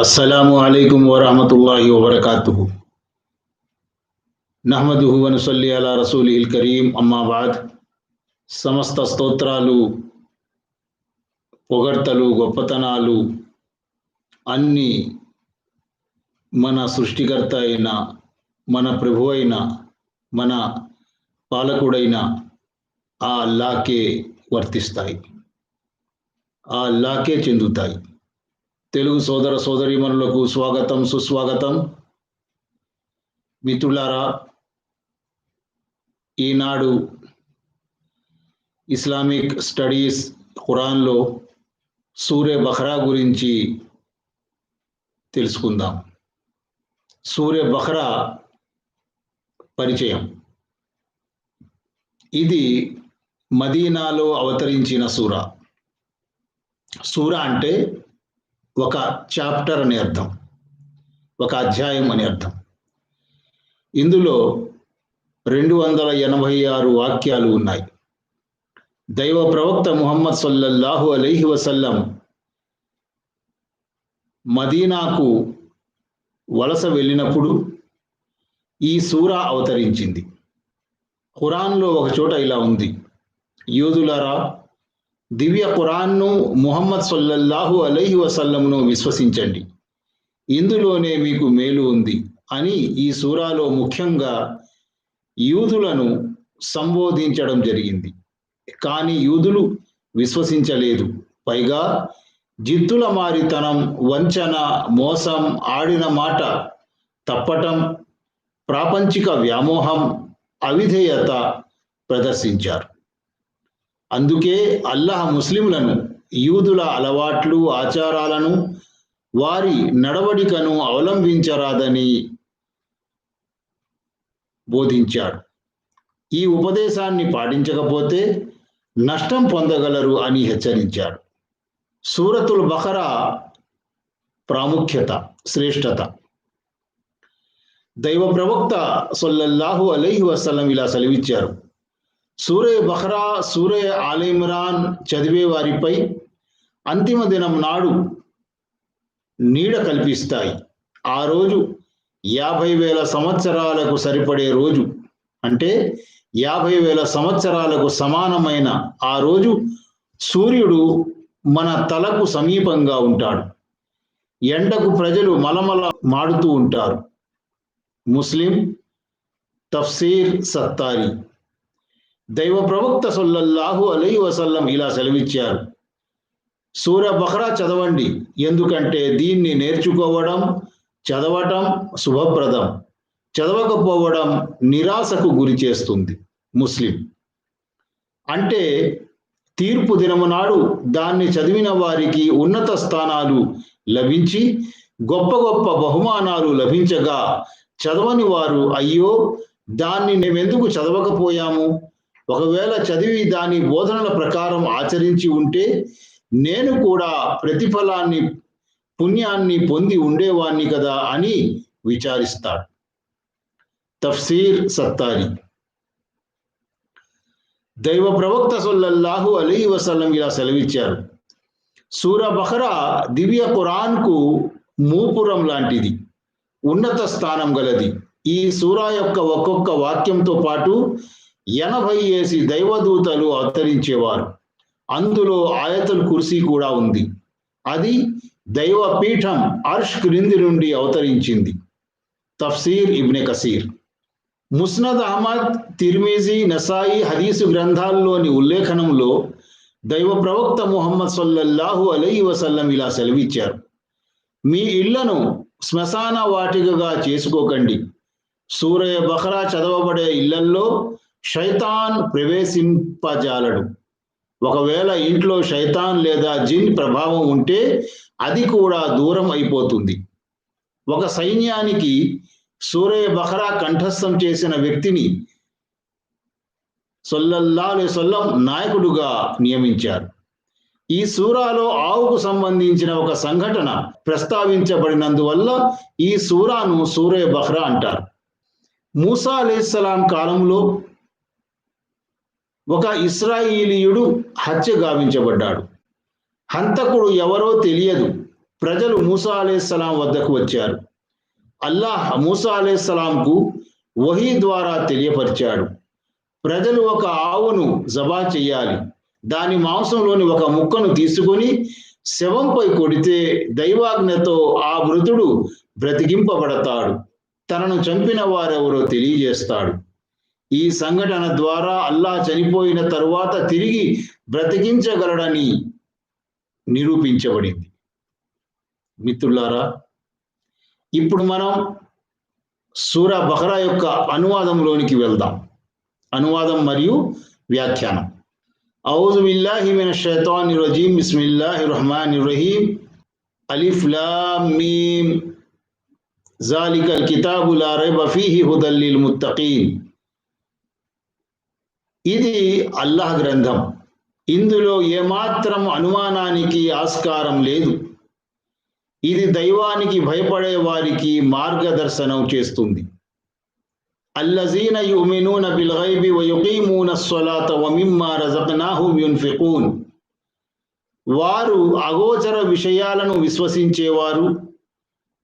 అస్సలాము అలైకుం వరహమతుల్లాహి వబర్కాతుహు నహమదుహు వనుసల్లి అలా రసూలిల్ కరీం అమ్మాబాద్ సమస్త స్తోత్రాలు పొగడ్తలు గొప్పతనాలు అన్ని మన సృష్టికర్త అయిన మన ప్రభు అయిన మన పాలకుడైన ఆ అల్లాకే వర్తిస్తాయి ఆ అల్లాకే చెందుతాయి తెలుగు సోదర సోదరీమణులకు స్వాగతం సుస్వాగతం. మిత్రులారా ఈనాడు ఇస్లామిక్ స్టడీస్ ఖురాన్లో సూర్య బహ్రా గురించి తెలుసుకుందాం. సూర్య బహ్రా పరిచయం. ఇది మదీనాలో అవతరించిన సూర. సూర అంటే ఒక చాప్టర్ అని అర్థం. ఒక అధ్యాయం అని అర్థం. ఇందులో రెండు వందల ఎనభై ఆరు వాక్యాలు ఉన్నాయి. దైవ ప్రవక్త ముహమ్మద్ సల్లల్లాహు అలైహి వసల్లం మదీనాకు వలస వెళ్ళినప్పుడు ఈ సూర అవతరించింది. ఖురాన్లో ఒక చోట ఇలా ఉంది. యూదులారా దివ్య ఖురాన్ను ముహమ్మద్ సల్లల్లాహు అలహి వసల్లంను విశ్వసించండి. ఇందులోనే మీకు మేలు ఉంది అని ఈ సూరాలో ముఖ్యంగా యూదులను సంబోధించడం జరిగింది. కానీ యూదులు విశ్వసించలేదు. పైగా జిత్తుల మారితనం వంచన మోసం ఆడిన మాట తప్పటం ప్రాపంచిక వ్యామోహం అవిధేయత ప్రదర్శించారు. అందుకే అల్లాహ్ ముస్లింలను యూదుల అలవాట్లు ఆచారాలను వారి నడవడికను అవలంబించరాదని బోధించాడు. ఈ ఉపదేశాన్ని పాటించకపోతే నష్టం పొందగలరు అని హెచ్చరించాడు. సూరతుల్ బహరా ప్రాముఖ్యత శ్రేష్టత. దైవ ప్రవక్త సొల్లల్లాహు అలైహి వసలం ఇలా సెలవిచ్చారు. సూరే బహ్రా సూరే ఆలిమ్రాన్ చదివే వారిపై అంతిమ దినం నాడు నీడ కల్పిస్తాయి. ఆ రోజు యాభై వేల సంవత్సరాలకు సరిపడే రోజు. అంటే యాభై వేల సంవత్సరాలకు సమానమైన ఆ రోజు సూర్యుడు మన తలకు సమీపంగా ఉంటాడు. ఎండకు ప్రజలు మలమల మాడుతూ ఉంటారు. ముస్లిం తఫ్సీర్ సత్తారి. దైవ ప్రవక్త సొల్లల్లాహు అలై వసల్లం ఇలా సెలవిచ్చారు. సూర్య బహ్రా చదవండి. ఎందుకంటే దీన్ని నేర్చుకోవడం చదవటం శుభప్రదం. చదవకపోవడం నిరాశకు గురి చేస్తుంది ముస్లిం. అంటే తీర్పు దినము నాడు దాన్ని చదివిన వారికి ఉన్నత స్థానాలు లభించి గొప్ప గొప్ప బహుమానాలు లభించగా చదవని వారు అయ్యో దాన్ని మేమెందుకు చదవకపోయాము? ఒకవేళ చదివి దాని బోధనల ప్రకారం ఆచరించి ఉంటే నేను కూడా ప్రతిఫలాన్ని పుణ్యాన్ని పొంది ఉండేవాణ్ణి కదా అని విచారిస్తాడు. తఫ్సీర్ సత్తారి. దైవ ప్రవక్త సొల్లహు అలీ వసల్లం ఇలా సెలవిచ్చారు. సూర బహరా దివ్య ఖురాన్కు మూపురం లాంటిది ఉన్నత స్థానం గలది. ఈ సూరా యొక్క ఒక్కొక్క వాక్యంతో పాటు ఎనభై ఏసి దైవదూతలు అవతరించేవారు. అందులో ఆయతుల్ కుర్సీ కూడా ఉంది. అది దైవ పీఠం అర్ష్ క్రింది నుండి అవతరించింది. తఫ్సీర్ ఇబ్నె కసీర్. ముస్నద్ అహ్మద్ తిర్మిజీ నసాయి హదీసు గ్రంథాల్లోని ఉల్లేఖనంలో దైవ ప్రవక్త ముహమ్మద్ సల్లల్లాహు అలై వసల్లం ఇలా సెలవిచ్చారు. మీ ఇళ్ళను శ్మశాన వాటికగా చేసుకోకండి. సూర్య బహ్రా చదవబడే ఇళ్ళల్లో శైతాన్ ప్రవేశింపజాలడు. ఒకవేళ ఇంట్లో శైతాన్ లేదా జిన్ ప్రభావం ఉంటే అది కూడా దూరం అయిపోతుంది. ఒక సైన్యానికి సూర్య బహ్రా కంఠస్థం చేసిన వ్యక్తిని సొల్లల్లాలే సొల్లం నాయకుడుగా నియమించారు. ఈ సూరాలో ఆవుకు సంబంధించిన ఒక సంఘటన ప్రస్తావించబడినందువల్ల ఈ సూరాను సూర్య బహ్రా అంటారు. మూసా అలీస్లాం కాలంలో ఒక ఇస్రాయిలీయుడు హత్య గావించబడ్డాడు. హంతకుడు ఎవరో తెలియదు. ప్రజలు మూసా అలేస్లాం వద్దకు వచ్చారు. అల్లాహ్ మూసా అలేస్లాంకు వహీ ద్వారా తెలియపరిచాడు. ప్రజలు ఒక ఆవును జబా చెయ్యాలి దాని మాంసంలోని ఒక ముక్కను తీసుకొని శవంపై కొడితే దైవాజ్ఞతో ఆ మృతుడు బ్రతికింపబడతాడు. తనను చంపిన వారెవరో తెలియజేస్తాడు. ఈ సంఘటన ద్వారా అల్లా చనిపోయిన తరువాత తిరిగి బ్రతికించగలడని నిరూపించబడింది. మిత్రులారా ఇప్పుడు మనం సూరా బహ్రా యొక్క అనువాదంలోనికి వెళ్దాం. అనువాదం మరియు వ్యాఖ్యానం. ఔజు బిల్లాహి మిన షైతాన్ రజీం బిస్మిల్లాహి రహమాన్ రహీం అలిఫ్ మీమ్ జాలికల్ కితాబుల్ ఆర్ బఫీహి ఫీహి ముత్తఖీన్. ఇది అల్లాహ్ గ్రంథం. ఇందులో ఏమాత్రం అనుమానానికి ఆస్కారం లేదు. ఇది దైవానికి భయపడే వారికి మార్గదర్శనం చేస్తుంది. అల్లజీన యుమినూన బిల్గైబి వయుకీమూన స్వలాత వమిమ్మా రజకనాహుం యున్ఫికూన్. వారు అగోచర విషయాలను విశ్వసించేవారు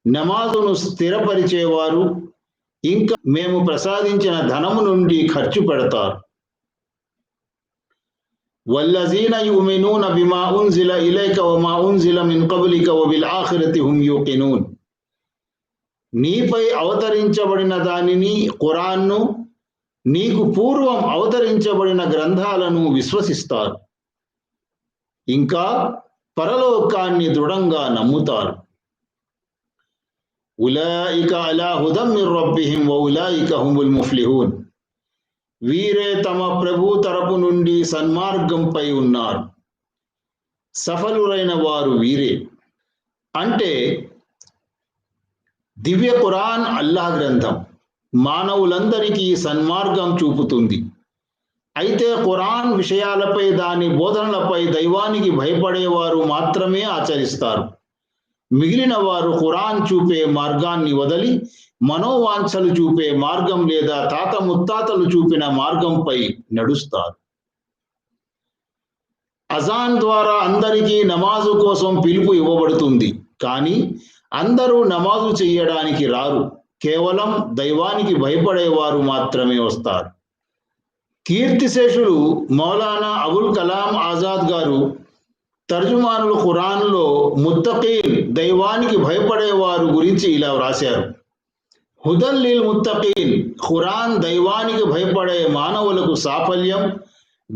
నమాజును స్థిరపరిచేవారు ఇంకా మేము ప్రసాదించిన ధనము నుండి ఖర్చు పెడతారు. والذين يؤمنون بما أنزل إليك وما أنزل من قبلك وبالآخرة هم يوقنون నీపై అవతరించబడిన దానిని ఖురాన్ను నీకు పూర్వం అవతరించబడిన గ్రంథాలను విశ్వసిస్తారు ఇంకా పరలోకాన్ని దృఢంగా నమ్ముతారు ఉలాయిక అలా హుదం మిర్ రబ్బిహిం వ ఉలాయిక హుముల్ ముఫ్లిహూన్ వీరే తమ ప్రభు తరపు నుండి సన్మార్గంపై ఉన్నారు. సఫలురైన వారు వీరే. అంటే దివ్య ఖురాన్ అల్లాహ్ గ్రంథం మానవులందరికీ సన్మార్గం చూపుతుంది. అయితే ఖురాన్ విషయాలపై దాని బోధనలపై దైవానికి భయపడేవారు మాత్రమే ఆచరిస్తారు. మిగిలిన వారు ఖురాన్ చూపే మార్గాన్ని వదలి మనోవాంఛలు చూపే మార్గం లేదా తాత ముత్తాతలు చూపిన మార్గంపై నడుస్తారు. అజాన్ ద్వారా అందరికీ నమాజు కోసం పిలుపు ఇవ్వబడుతుంది. కానీ అందరూ నమాజు చేయడానికి రారు. కేవలం దైవానికి భయపడేవారు మాత్రమే వస్తారు. కీర్తిశేషులు మౌలానా అబుల్ కలాం ఆజాద్ గారు తర్జుమానులు ఖురాన్లో ముత్తకీన్ దైవానికి భయపడేవారు గురించి ఇలా వ్రాశారు. హుదల్లిల్ ముత్తకీన్ ఖురాన్ దైవానికి భయపడే మానవులకు సాఫల్యం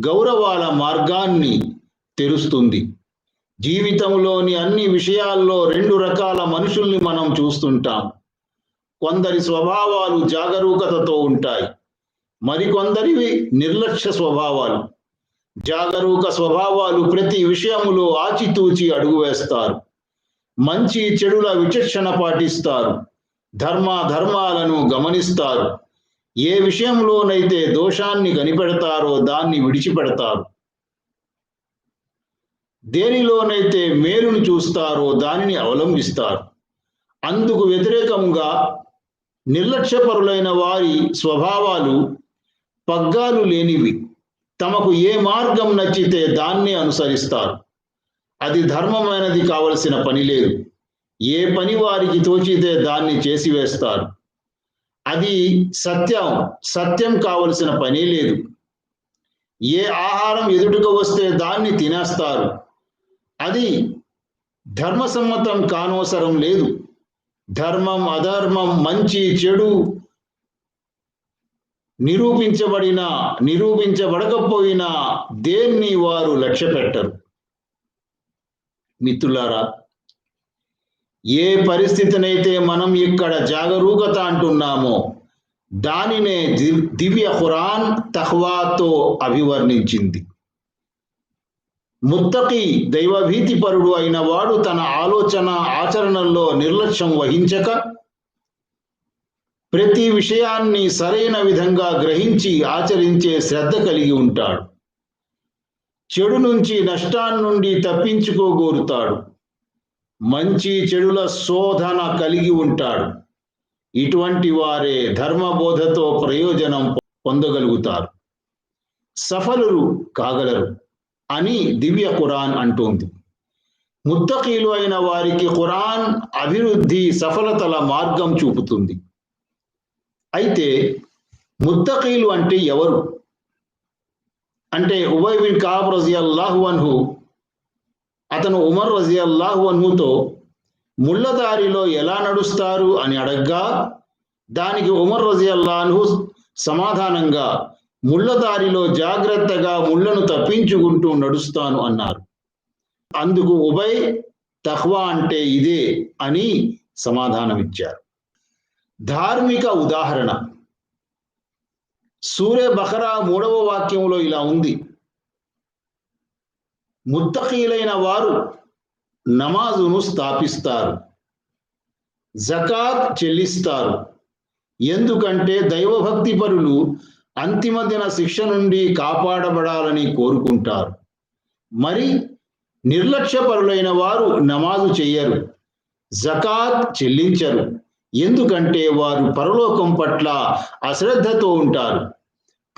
గౌరవాల మార్గాన్ని తెరుస్తుంది. జీవితంలోని అన్ని విషయాల్లో రెండు రకాల మనుషుల్ని మనం చూస్తుంటాం. కొందరి స్వభావాలు జాగరూకతతో ఉంటాయి. మరికొందరివి నిర్లక్ష్య స్వభావాలు. జాగరూక స్వభావాలు ప్రతి విషయములో ఆచితూచి అడుగు వేస్తారు. మంచి చెడుల విచక్షణ పాటిస్తారు. ధర్మ ధర్మాలను గమనిస్తారు. ఏ విషయంలోనైతే దోషాన్ని కనిపెడతారో దాన్ని విడిచిపెడతారు. దేనిలోనైతే మేలును చూస్తారో దానిని అవలంబిస్తారు. అందుకు వ్యతిరేకంగా నిర్లక్ష్యపరులైన వారి స్వభావాలు పగ్గాలు లేనివి. తమకు ఏ మార్గం నచ్చితే దాన్ని అనుసరిస్తారు. అది ధర్మమైనది కావలసిన పని లేదు. ఏ పని వారికి తోచితే దాన్ని చేసివేస్తారు. అది సత్యం సత్యం కావలసిన పని లేదు. ఏ ఆహారం ఎదుటకు వస్తే దాన్ని తినేస్తారు. అది ధర్మసమ్మతం కానవసరం లేదు. ధర్మం అధర్మం మంచి చెడు నిరూపించబడిన నిరూపించబడకపోయినా దేన్ని వారు లక్ష్య పెట్టరు మిత్రులారా ఏ పరిస్థితినైతే మనం ఇక్కడ జాగరూకత అంటున్నామో దానినే ది- దివ్య ఖురాన్ తహ్వాతో అభివర్ణించింది. ముత్తకి దైవభీతిపరుడు అయిన వాడు తన ఆలోచన ఆచరణల్లో నిర్లక్ష్యం వహించక ప్రతి విషయాన్ని సరైన విధంగా గ్రహించి ఆచరించే శ్రద్ధ కలిగి ఉంటాడు. చెడు నుంచి నష్టాన్నిండి తప్పించుకోగోరుతాడు. మంచి చెడుల శోధన కలిగి ఉంటాడు. ఇటువంటి వారే ధర్మబోధతో ప్రయోజనం పొందగలుగుతారు. సఫలురు కాగలరు అని దివ్య ఖురాన్ అంటోంది. ముత్తకీలు అయిన వారికి ఖురాన్ అభివృద్ధి సఫలతల మార్గం చూపుతుంది. అయితే ముత్తకీలు అంటే ఎవరు? అంటే ఉబయ్ బిన్ కాబ్ రజియల్లాహు అన్హు అతను ఉమర్ రజియల్లాహు అన్హుతో ముళ్ళదారిలో ఎలా నడుస్తారు అని అడగ్గా దానికి ఉమర్ రజియల్లాహు సమాధానంగా ముళ్ళదారిలో జాగ్రత్తగా ముళ్ళను తప్పించుకుంటూ నడుస్తాను అన్నారు. అందుకు ఉభయ్ తహ్వా అంటే ఇదే అని సమాధానమిచ్చారు. ధార్మిక ఉదాహరణ. సూర్య బహరా మూడవ వాక్యంలో ఇలా ఉంది. ముత్తకీలైన వారు నమాజును స్థాపిస్తారు. జకాత్ చెల్లిస్తారు. ఎందుకంటే దైవభక్తి పరులు అంతిమ దిన శిక్ష నుండి కాపాడబడాలని కోరుకుంటారు. మరి నిర్లక్ష్యపరులైన వారు నమాజు చెయ్యరు. జకాత్ చెల్లించరు. ఎందుకంటే వారు పరలోకం పట్ల అశ్రద్ధతో ఉంటారు.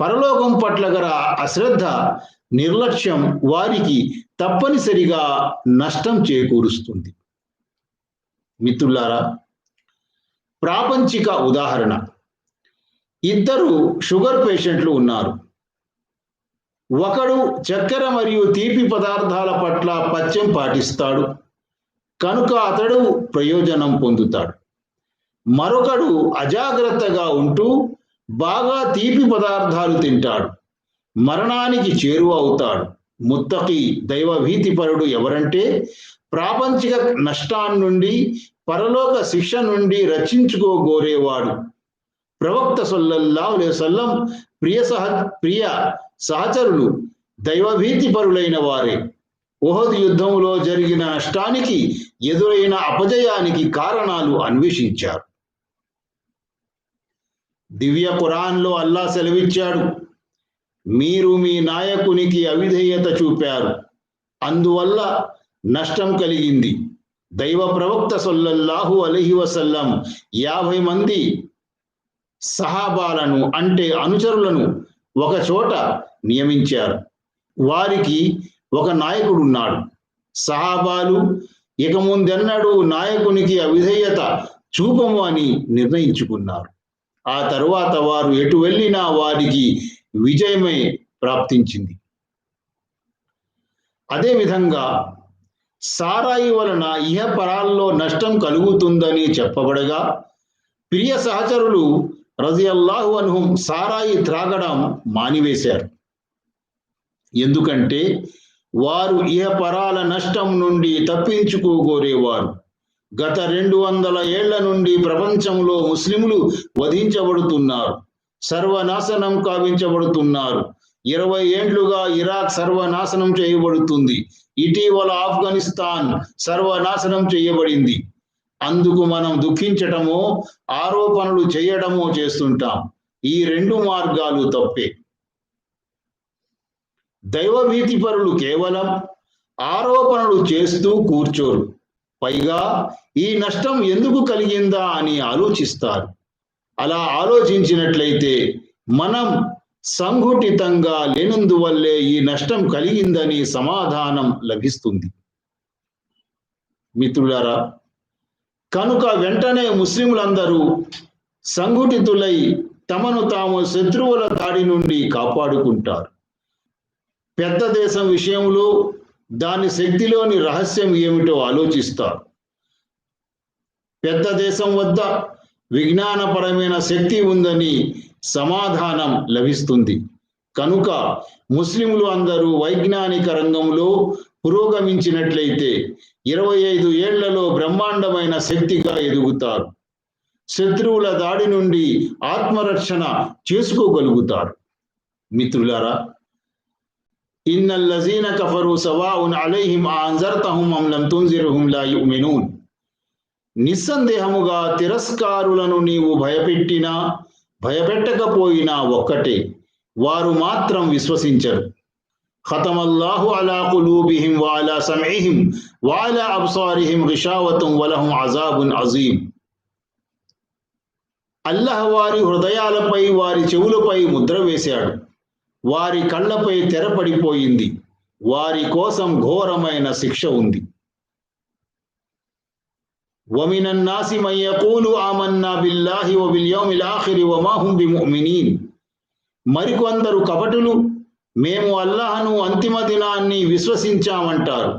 పరలోకం పట్ల గల అశ్రద్ధ నిర్లక్ష్యం వారికి తప్పనిసరిగా నష్టం చేకూరుస్తుంది. మిత్రులారా ప్రాపంచిక ఉదాహరణ. ఇద్దరు షుగర్ పేషెంట్లు ఉన్నారు. ఒకడు చక్కెర మరియు తీపి పదార్థాల పట్ల పథ్యం పాటిస్తాడు. కనుక అతడు ప్రయోజనం పొందుతాడు. మరొకడు అజాగ్రత్తగా ఉంటూ బాగా తీపి పదార్థాలు తింటాడు. మరణానికి చేరువ అవుతాడు. ముత్తకి దైవభీతిపరుడు ఎవరంటే ప్రాపంచిక నష్టాన్ని నుండి పరలోక శిక్ష నుండి రక్షించుకోగోరేవాడు. ప్రవక్త సొల్లల్లాహు సల్లం ప్రియ సహ ప్రియ సహచరులు దైవభీతి పరులైన వారే. ఓహద్ యుద్ధంలో జరిగిన నష్టానికి ఎదురైన అపజయానికి కారణాలు అన్వేషించారు. దివ్య ఖురాన్లో అల్లా సెలవిచ్చాడు. మీరు మీ నాయకునికి అవిధేయత చూపారు. అందువల్ల నష్టం కలిగింది. దైవ ప్రవక్త సొల్లల్లాహు అలహి వసల్లం యాభై మంది సహాబాలను అంటే అనుచరులను ఒక చోట నియమించారు. వారికి ఒక నాయకుడు ఉన్నాడు. సహాబాలు ఇక ముందెన్నడూ నాయకునికి అవిధేయత చూపము అని నిర్ణయించుకున్నారు. ఆ తరువాత వారు ఎటు వెళ్ళినా వారికి విజయమే ప్రాప్తించింది. అదేవిధంగా సారాయి వలన ఇహపరాల్లో నష్టం కలుగుతుందని చెప్పబడగా ప్రియ సహచరులు రజియల్లాహు అనుహం సారాయి త్రాగడం మానివేశారు. ఎందుకంటే వారు ఇహపరాల నష్టం నుండి తప్పించుకోగోరేవారు. గత రెండు వందల ఏళ్ళ నుండి ప్రపంచంలో ముస్లింలు వధించబడుతున్నారు. సర్వనాశనం కావించబడుతున్నారు. ఇరవై ఏండ్లుగా ఇరాక్ సర్వనాశనం చేయబడుతుంది. ఇటీవల ఆఫ్ఘనిస్తాన్ సర్వనాశనం చేయబడింది. అందుకు మనం దుఃఖించటమో ఆరోపణలు చేయడమో చేస్తుంటాం. ఈ రెండు మార్గాలు తప్పే. దైవభీతి పరులు కేవలం ఆరోపణలు చేస్తూ కూర్చోరు. పైగా ఈ నష్టం ఎందుకు కలిగిందా అని ఆలోచిస్తారు. అలా ఆలోచించినట్లయితే మనం సంఘటితంగా లేనందువల్లే ఈ నష్టం కలిగిందని సమాధానం లభిస్తుంది. మిత్రులారా కనుక వెంటనే ముస్లింలందరూ సంఘటితులై తమను తాము శత్రువుల దాడి నుండి కాపాడుకుంటారు. పెద్ద దేశం విషయంలో దాని శక్తిలోని రహస్యం ఏమిటో ఆలోచిస్తారు. పెద్ద దేశం వద్ద విజ్ఞానపరమైన శక్తి ఉందని సమాధానం లభిస్తుంది. కనుక ముస్లింలు అందరూ వైజ్ఞానిక రంగంలో పురోగమించినట్లయితే ఇరవై ఐదు ఏళ్ళలో బ్రహ్మాండమైన శక్తిగా ఎదుగుతారు. శత్రువుల దాడి నుండి ఆత్మరక్షణ చేసుకోగలుగుతారు. మిత్రులారా ఇన్నల్లజీన కఫరు సవాఉన్ అలైహిం ఆంజర్తహుం అం లం తుంజిరహుం లా యుమినూన్ నిస్సందేహముగా తిరస్కారులను నీవు భయపెట్టినా భయపెట్టకపోయినా ఒక్కటే వారు మాత్రం విశ్వసించరు. ఖతమల్లాహు అలా కులూబిహిం వాలా సమయిహిం వాలా అబ్సారిహిం రిషావతం వలహం అజాబున్ అజీం అల్లహ వారి హృదయాలపై వారి చెవులపై ముద్ర వేశాడు. వారి కళ్ళపై తెరపడిపోయింది వారి కోసం ఘోరమైన శిక్ష ఉంది ومن الناس من يقول آمنا بالله وباليوم الآخر وما هم بمؤمنين మరికొందరు కపటులు మేము అల్లాహను అంతిమ దినాన్ని విశ్వసించామంటారు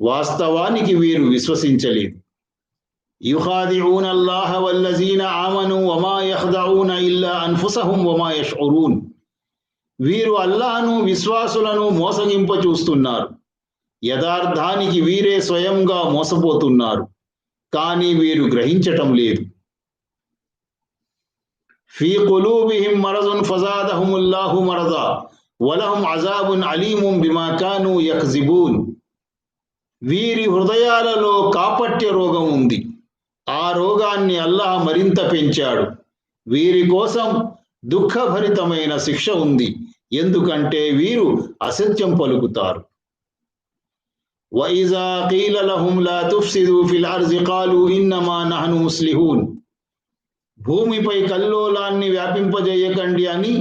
వాస్తవానికి వీరు విశ్వసించలేదు యుఖాదిఊన అల్లాహ వల్లజీన ఆమను వమా యఖ్దఊన ఇల్లా అన్ఫుసహుం వమా యష్ఉరూన్ వీరు అల్లాను విశ్వాసులను మోసగింప చూస్తున్నారు. యథార్థానికి వీరే స్వయంగా మోసపోతున్నారు. కానీ వీరు గ్రహించటం లేదు. ఫీ కులూబిహిం మరజున్ ఫజాదహుముల్లాహు మరదా వలహం అజాబున్ అలీముం బిమాకాను యక్జిబూన్. వీరి హృదయాలలో కాపట్య రోగం ఉంది. ఆ రోగాన్ని అల్లాహ్ మరింత పెంచాడు. వీరి కోసం దుఃఖభరితమైన శిక్ష ఉంది. ఎందుకంటే వీరు అసత్యం పలుకుతారు وإذا قيل لهم لا تفسدوا في الأرض قالوا إنما نحن مصلحون భూమిపై కల్లోలాన్ని వ్యాపింపజేయకండి అని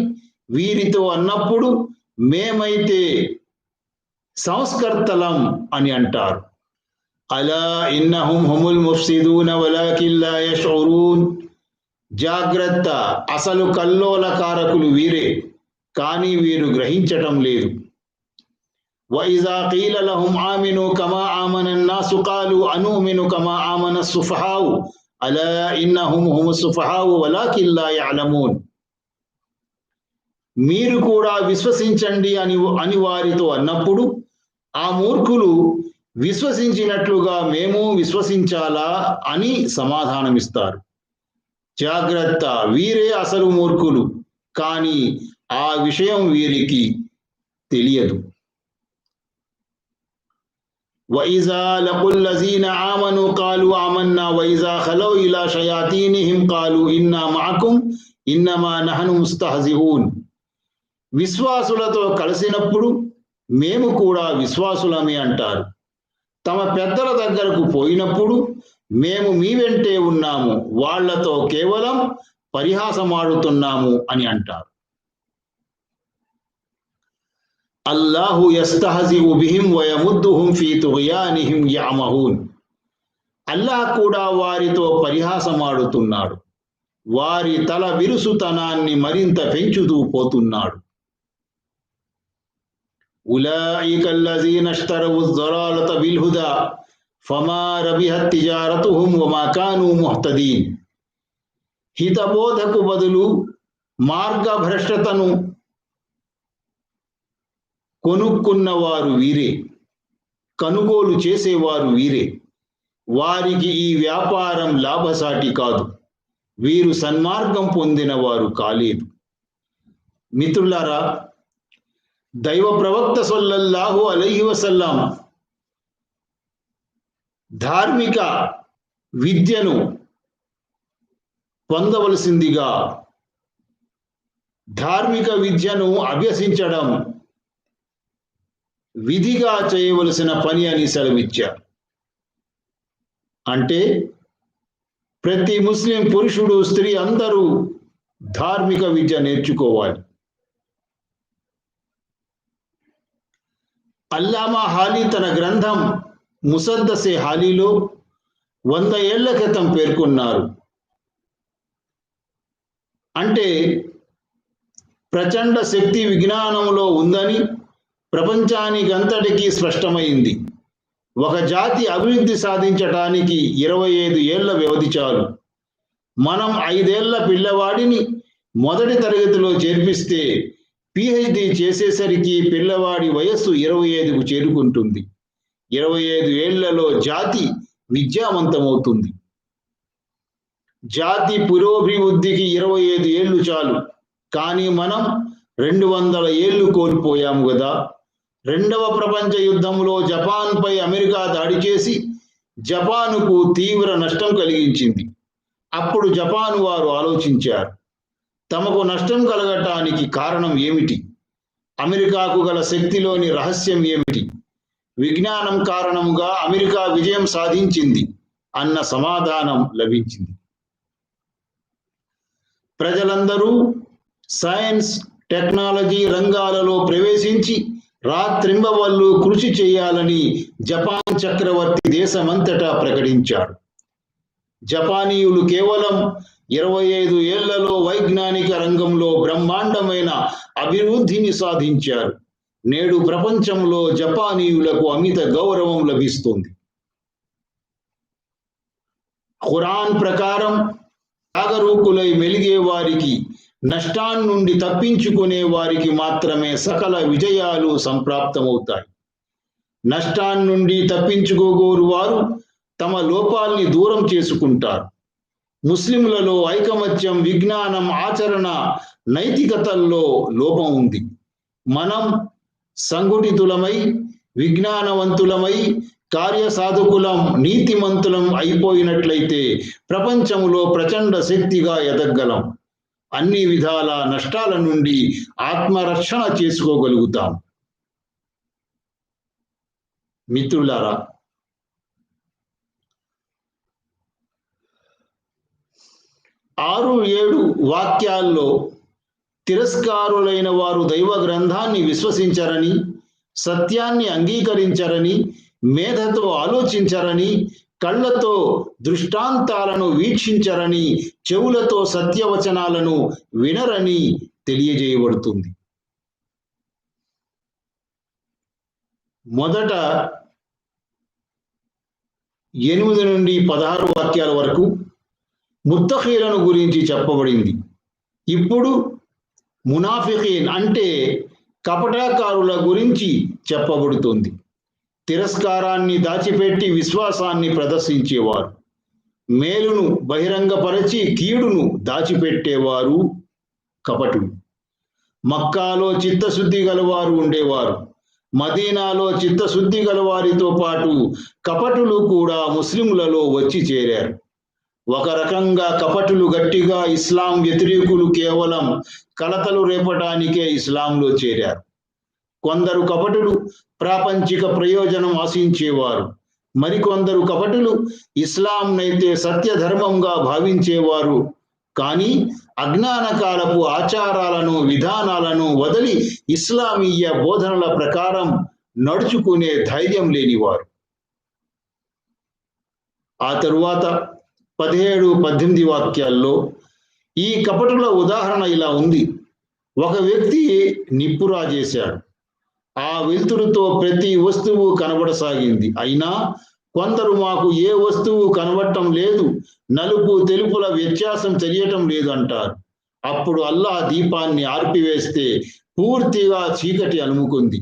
వీరితో అన్నప్పుడు మేమైతే సంస్కర్తలం అని అంటారు అలా ఇన్నహుం హుముల్ ముఫ్సిదూన వలాకిన్ లా యష్ఉరూన్ జాగ్రత్త అసలు కల్లోలకారకులు వీరే కానీ వీరు గ్రహించటం లేదు وإذا قيل لهم آمنوا كما آمن الناس قالوا أنؤمن كما آمن السفهاء ألا إنهم هم السفهاء ولكن لا يعلمون మీరు కూడా విశ్వసించండి అని అని వారితో అన్నప్పుడు ఆ మూర్ఖులు విశ్వసించినట్లుగా మేము విశ్వసించాలా అని సమాధానమిస్తారు జాగ్రత్త వీరే అసలు మూర్ఖులు కానీ ఆ విషయం వీరికి తెలియదు وإذا لقوا الذين آمنوا قالوا آمنا وإذا خلوا إلى شياطينهم قالوا إنا معكم إنما نحن مستهزئون విశ్వాసులతో కలిసినప్పుడు మేము కూడా విశ్వాసులమే అంటారు తమ పెద్దల దగ్గరకు పోయినప్పుడు మేము మీ వెంటే ఉన్నాము వాళ్లతో కేవలం పరిహాసమాడుతున్నాము అని అంటారు అల్లాహు యస్తహజి బిహిం వయముద్దుహుం ఫీ తుయానిహిం యామహూన్ అల్లాహ్ కూడా వారితో పరిహాసమాడుతున్నాడు. వారి తల విరుసుతనాన్ని మరింత పెంచుతూ పోతున్నాడు. బిల్హుదా ఫమా రబిహత్ తిజారతుహుం వమా కాను ముహ్తదీన్. హితబోధకు బదులు మార్గభ్రష్టతను కొనుక్కున్నవారు వీరే. కొనుగోలు చేసేవారు వీరే. వారికి ఈ వ్యాపారం లాభసాటి కాదు. వీరు సన్మార్గం పొందిన వారు కాలేదు. మిత్రులారా దైవ ప్రవక్త సొల్లల్లాహు అలహి వసల్లాం ధార్మిక విద్యను పొందవలసిందిగా ధార్మిక విద్యను అభ్యసించడం విధిగా చేయవలసిన పని అని సెలవిచ్చారు. అంటే ప్రతి ముస్లిం పురుషుడు స్త్రీ అందరూ ధార్మిక విద్య నేర్చుకోవాలి. అల్లామా హాలీ తన గ్రంథం ముసద్దసే హాలీలో వంద ఏళ్ళ క్రితం పేర్కొన్నారు. అంటే ప్రచండ శక్తి విజ్ఞానంలో ఉందని ప్రపంచానికి అంతటికీ స్పష్టమైంది. ఒక జాతి అభివృద్ధి సాధించటానికి ఇరవై ఐదు ఏళ్ళ వ్యవధి చాలు. మనం ఐదేళ్ళ పిల్లవాడిని మొదటి తరగతిలో చేర్పిస్తే పిహెచ్డి చేసేసరికి పిల్లవాడి వయస్సు ఇరవై ఐదుకు చేరుకుంటుంది. ఇరవై ఐదు ఏళ్ళలో జాతి విద్యావంతమవుతుంది. జాతి పురోభివృద్ధికి ఇరవై ఐదు ఏళ్ళు చాలు. కానీ మనం రెండు వందల ఏళ్ళు కోల్పోయాము కదా. రెండవ ప్రపంచ యుద్ధంలో జపాన్పై అమెరికా దాడి చేసి జపానుకు తీవ్ర నష్టం కలిగించింది. అప్పుడు జపాన్ వారు ఆలోచించారు తమకు నష్టం కలగటానికి కారణం ఏమిటి? అమెరికాకు గల శక్తిలోని రహస్యం ఏమిటి? విజ్ఞానం కారణంగా అమెరికా విజయం సాధించింది అన్న సమాధానం లభించింది. ప్రజలందరూ సైన్స్ టెక్నాలజీ రంగాలలో ప్రవేశించి రాత్రింబవళ్ళు కృషి చేయాలని జపాన్ చక్రవర్తి దేశమంతటా ప్రకటించాడు. జపానీయులు కేవలం ఇరవై ఐదు ఏళ్ళలో వైజ్ఞానిక రంగంలో బ్రహ్మాండమైన అభివృద్ధిని సాధించారు. నేడు ప్రపంచంలో జపానీయులకు అమిత గౌరవం లభిస్తుంది. ఖురాన్ ప్రకారం జాగరూకులై మెలిగే వారికి నష్టాన్ నుండి తప్పించుకునే వారికి మాత్రమే సకల విజయాలు సంప్రాప్తమవుతాయి. నష్టాన్ నుండి తప్పించుకోగోరు వారు తమ లోపాల్ని దూరం చేసుకుంటారు. ముస్లింలలో ఐకమత్యం విజ్ఞానం ఆచరణ నైతికతల్లో లోపం ఉంది. మనం సంఘటితులమై విజ్ఞానవంతులమై కార్యసాధకులం నీతిమంతులం అయిపోయినట్లయితే ప్రపంచంలో ప్రచండ శక్తిగా ఎదగలం. అన్ని విధాల నష్టాల నుండి ఆత్మరక్షణ చేసుకోగలుగుతాం. మిత్రులారా ఆరు ఏడు వాక్యాల్లో తిరస్కారులైన వారు దైవ గ్రంథాన్ని విశ్వసించరని సత్యాన్ని అంగీకరించరని మేధతో ఆలోచించరని కళ్ళతో దృష్టాంతాలను వీక్షించరని చెవులతో సత్యవచనాలను వినరని తెలియజేయబడుతుంది. మొదట ఎనిమిది నుండి పదహారు వాక్యాల వరకు ముత్తఖీలను గురించి చెప్పబడింది. ఇప్పుడు మునాఫిఖీన్ అంటే కపటాకారుల గురించి చెప్పబడుతుంది. తిరస్కారాన్ని దాచిపెట్టి విశ్వాసాన్ని ప్రదర్శించేవారు. మేలును బహిరంగపరచి కీడును దాచిపెట్టేవారు కపటులు. మక్కాలో చిత్తశుద్ధి గలవారు ఉండేవారు. మదీనాలో చిత్తశుద్ధి గలవారితో పాటు కపటులు కూడా ముస్లింలలో వచ్చి చేరారు. ఒక రకంగా కపటులు గట్టిగా ఇస్లాం వ్యతిరేకులు కేవలం కలతలు రేపటానికే ఇస్లాంలో చేరారు. కొందరు కపటులు ప్రాపంచిక ప్రయోజనం ఆశించేవారు. మరికొందరు కపటులు ఇస్లాంనైతే సత్యధర్మంగా భావించేవారు. కానీ అజ్ఞాన కాలపు ఆచారాలను విధానాలను వదిలి ఇస్లామీయ బోధనల ప్రకారం నడుచుకునే ధైర్యం లేనివారు. ఆ తరువాత పదిహేడు పద్దెనిమిది వాక్యాల్లో ఈ కపటుల ఉదాహరణ ఇలా ఉంది. ఒక వ్యక్తి నిప్పురా చేశాడు. ఆ వెలుతురుతో ప్రతి వస్తువు కనబడసాగింది. అయినా కొందరు మాకు ఏ వస్తువు కనబడటం లేదు నలుపు తెలుపుల వ్యత్యాసం తెలియటం లేదు అంటారు అప్పుడు అల్లా దీపాన్ని ఆర్పివేస్తే పూర్తిగా చీకటి అలుముకుంది.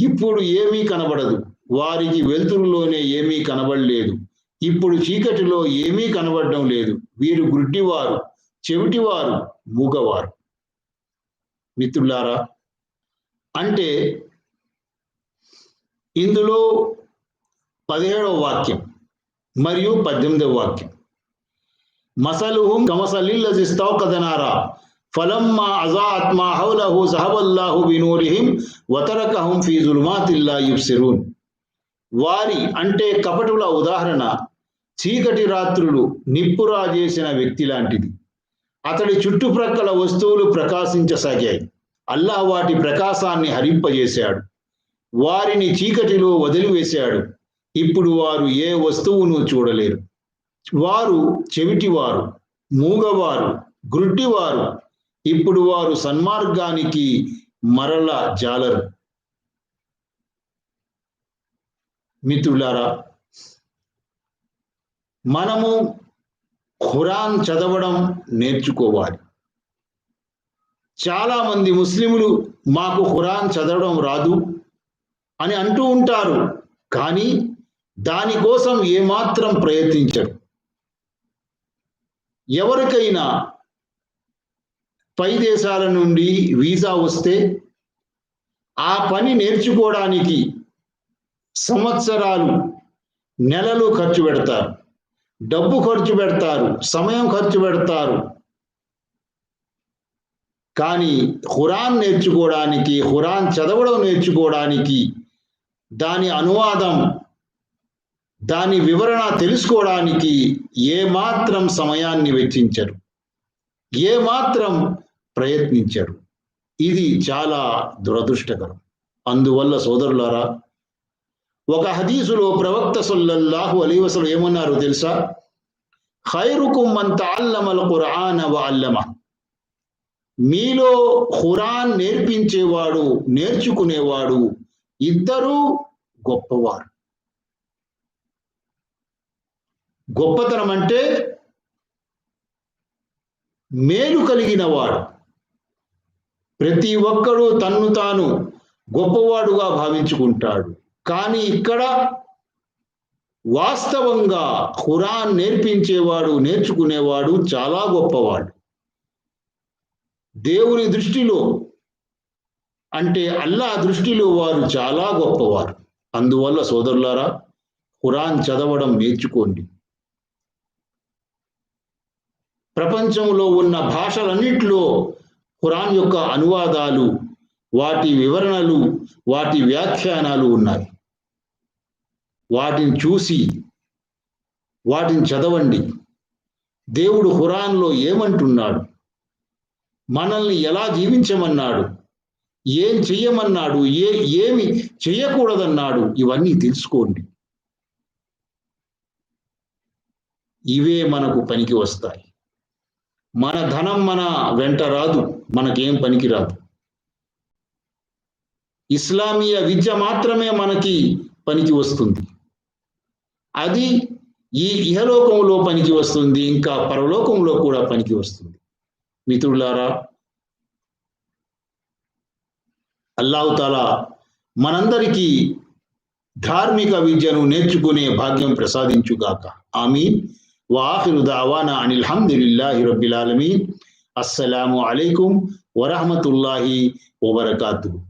ఇప్పుడు ఏమీ కనబడదు. వారికి వెలుతురులోనే ఏమీ కనబడలేదు. ఇప్పుడు చీకటిలో ఏమీ కనబడడం లేదు. వీరు గుడ్డివారు చెవిటివారు మూగవారు. మిత్రులారా అంటే ఇందులో పదిహేడవ వాక్యం మరియు పద్దెనిమిదవ వాక్యం. మసలుహుం కమసలిల్లజి స్తౌకదనారా ఫలమ్మా అజా ఆత్మా హౌలహు సహబల్లాహు వినూరిహిం వతరకహుం ఫీ జుల్మాతిల్లా యుబ్సిరూన్. వారి అంటే కపటుల ఉదాహరణ చీకటి రాత్రులు నిప్పురా చేసిన వ్యక్తి లాంటిది. అతడి చుట్టుప్రక్కల వస్తువులు ప్రకాశించసాగాయి. అల్లా వాటి ప్రకాశాన్ని హరింపజేశాడు. వారిని చీకటిలో వదిలివేశాడు. ఇప్పుడు వారు ఏ వస్తువును చూడలేరు. వారు చెవిటివారు మూగవారు గ్రుడ్డివారు ఇప్పుడు వారు సన్మార్గానికి మరల జాలరు. మిత్రులారా మనము ఖురాన్ చదవడం నేర్చుకోవాలి. చాలా మంది ముస్లిములు మాకు ఖురాన్ చదవడం రాదు అని అంటూ ఉంటారు. కానీ దానికోసం ఏమాత్రం ప్రయత్నించరు. ఎవరికైనా పై దేశాల నుండి వీసా వస్తే ఆ పని నేర్చుకోవడానికి సంవత్సరాలు నెలలు ఖర్చు పెడతారు. డబ్బు ఖర్చు పెడతారు సమయం ఖర్చు పెడతారు. కానీ ఖురాన్ నేర్చుకోవడానికి ఖురాన్ చదవడం నేర్చుకోవడానికి దాని అనువాదం దాని వివరణ తెలుసుకోవడానికి ఏమాత్రం సమయాన్ని వెచ్చించరు. ఏమాత్రం ప్రయత్నించరు. ఇది చాలా దురదృష్టకరం. అందువల్ల సోదరులారా ఒక హదీసులో ప్రవక్త సొల్లల్లాహు అలీ వసలు ఏమన్నారు తెలుసా? ఖైరుకుం మన్ అల్లమల ఖురాన వ అల్లమ మీలో ఖురాన్ నేర్పించేవాడు నేర్చుకునేవాడు ఇద్దరు గొప్పవారు. గొప్పతనం అంటే మేలు కలిగిన వాడు. ప్రతి ఒక్కరూ తన్ను తాను గొప్పవాడుగా భావించుకుంటాడు. కానీ ఇక్కడ వాస్తవంగా ఖురాన్ నేర్పించేవాడు నేర్చుకునేవాడు చాలా గొప్పవాడు. దేవుని దృష్టిలో అంటే అల్లా దృష్టిలో వారు చాలా గొప్పవారు. అందువల్ల సోదరులారా ఖురాన్ చదవడం నేర్చుకోండి. ప్రపంచంలో ఉన్న భాషలన్నిటిలో ఖురాన్ యొక్క అనువాదాలు వాటి వివరణలు వాటి వ్యాఖ్యానాలు ఉన్నాయి. వాటిని చూసి వాటిని చదవండి. దేవుడు ఖురాన్లో ఏమంటున్నాడు? మనల్ని ఎలా జీవించమన్నాడు? ఏం చెయ్యమన్నాడు? ఏ ఏమి చెయ్యకూడదన్నాడు? ఇవన్నీ తెలుసుకోండి. ఇవే మనకు పనికి వస్తాయి. మన ధనం మన వెంట రాదు. మనకేం పనికి రాదు. ఇస్లామీయ విద్య మాత్రమే మనకి పనికి వస్తుంది. అది ఈ ఇహలోకంలో పనికి వస్తుంది. ఇంకా పరలోకంలో కూడా పనికి వస్తుంది. మిత్రులారా అల్లాహుతాలా మనందరికీ ధార్మిక విద్యను నేర్చుకునే భాగ్యం ప్రసాదించుగాక. ఆమె వాఖిరు దావానా అనిల్ హమ్దులిల్లాహి రబ్బిల్ ఆలమీన్. అస్సలాము అలైకుం వరహమతుల్లాహి వబర్కాతుహు.